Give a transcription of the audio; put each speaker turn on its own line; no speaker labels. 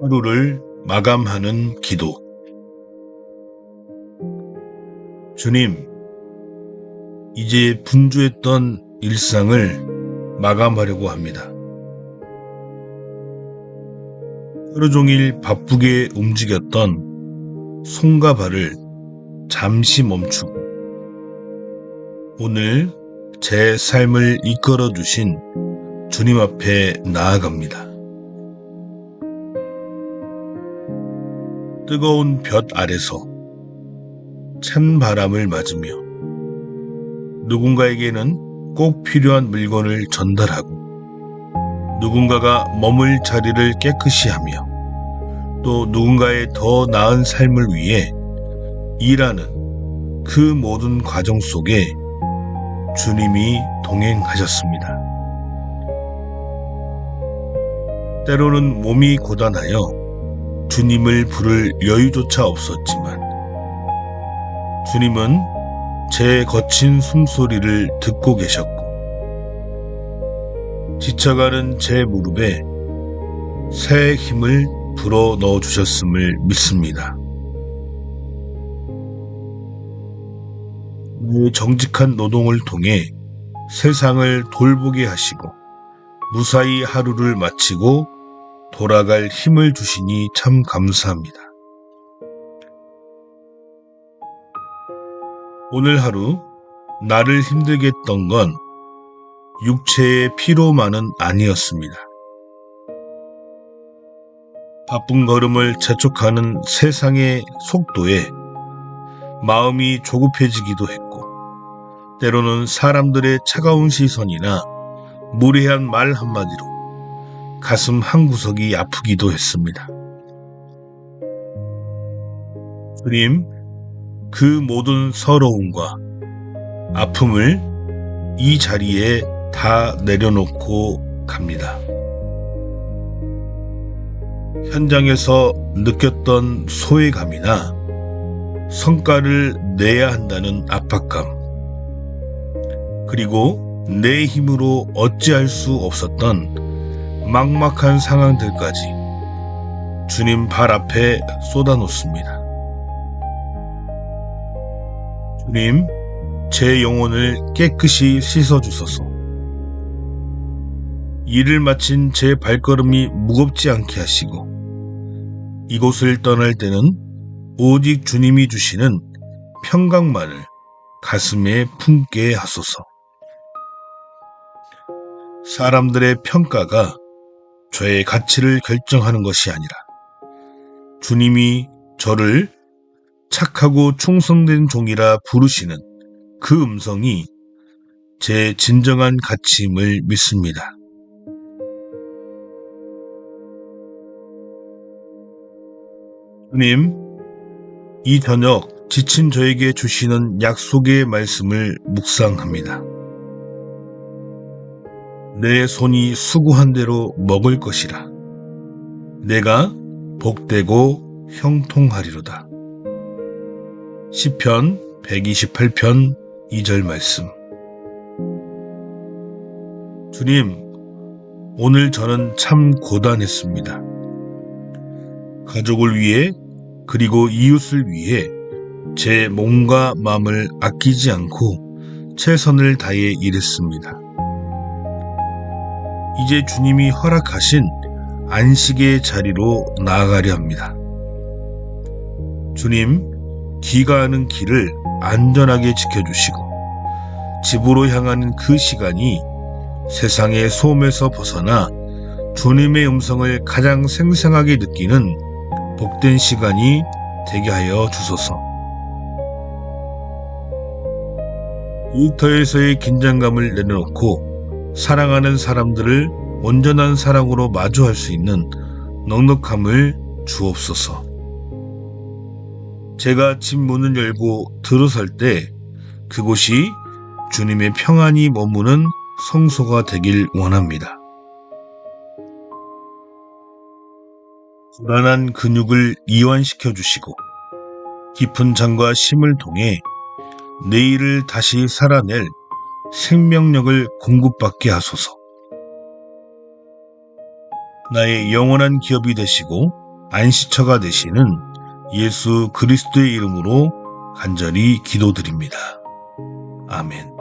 하루를 마감하는 기도. 주님, 이제 분주했던 일상을 마감하려고 합니다. 하루 종일 바쁘게 움직였던 손과 발을 잠시 멈추고 오늘 제 삶을 이끌어 주신 주님 앞에 나아갑니다. 뜨거운 볕 아래서 찬 바람을 맞으며 누군가에게는 꼭 필요한 물건을 전달하고 누군가가 머물 자리를 깨끗이 하며 또 누군가의 더 나은 삶을 위해 일하는 그 모든 과정 속에 주님이 동행하셨습니다. 때로는 몸이 고단하여 주님을 부를 여유조차 없었지만 주님은 제 거친 숨소리를 듣고 계셨고 지쳐가는 제 무릎에 새 힘을 불어 넣어 주셨음을 믿습니다. 그 정직한 노동을 통해 세상을 돌보게 하시고 무사히 하루를 마치고 돌아갈 힘을 주시니 참 감사합니다. 오늘 하루 나를 힘들게 했던 건 육체의 피로만은 아니었습니다. 바쁜 걸음을 재촉하는 세상의 속도에 마음이 조급해지기도 했고, 때로는 사람들의 차가운 시선이나 무례한 말 한마디로 가슴 한구석이 아프기도 했습니다. 주님, 그 모든 서러움과 아픔을 이 자리에 다 내려놓고 갑니다. 현장에서 느꼈던 소외감이나 성과를 내야 한다는 압박감, 그리고 내 힘으로 어찌할 수 없었던 막막한 상황들까지 주님 발 앞에 쏟아놓습니다. 주님, 제 영혼을 깨끗이 씻어주소서. 일을 마친 제 발걸음이 무겁지 않게 하시고, 이곳을 떠날 때는 오직 주님이 주시는 평강만을 가슴에 품게 하소서. 사람들의 평가가 저의 가치를 결정하는 것이 아니라 주님이 저를 착하고 충성된 종이라 부르시는 그 음성이 제 진정한 가치임을 믿습니다. 주님, 이 저녁 지친 저에게 주시는 약속의 말씀을 묵상합니다. 내 손이 수고한 대로 먹을 것이라. 내가 복되고 형통하리로다. 시편 128편 2절 말씀. 주님, 오늘 저는 참 고단했습니다. 가족을 위해 그리고 이웃을 위해 제 몸과 마음을 아끼지 않고 최선을 다해 일했습니다. 이제 주님이 허락하신 안식의 자리로 나아가려 합니다. 주님, 귀가하는 길을 안전하게 지켜주시고 집으로 향하는 그 시간이 세상의 소음에서 벗어나 주님의 음성을 가장 생생하게 느끼는 복된 시간이 되게 하여 주소서. 일터에서의 긴장감을 내려놓고 사랑하는 사람들을 온전한 사랑으로 마주할 수 있는 넉넉함을 주옵소서. 제가 집 문을 열고 들어설 때 그곳이 주님의 평안이 머무는 성소가 되길 원합니다. 불안한 근육을 이완시켜 주시고 깊은 잠과 심을 통해 내일을 다시 살아낼 생명력을 공급받게 하소서. 나의 영원한 기업이 되시고 안식처가 되시는 예수 그리스도의 이름으로 간절히 기도드립니다. 아멘.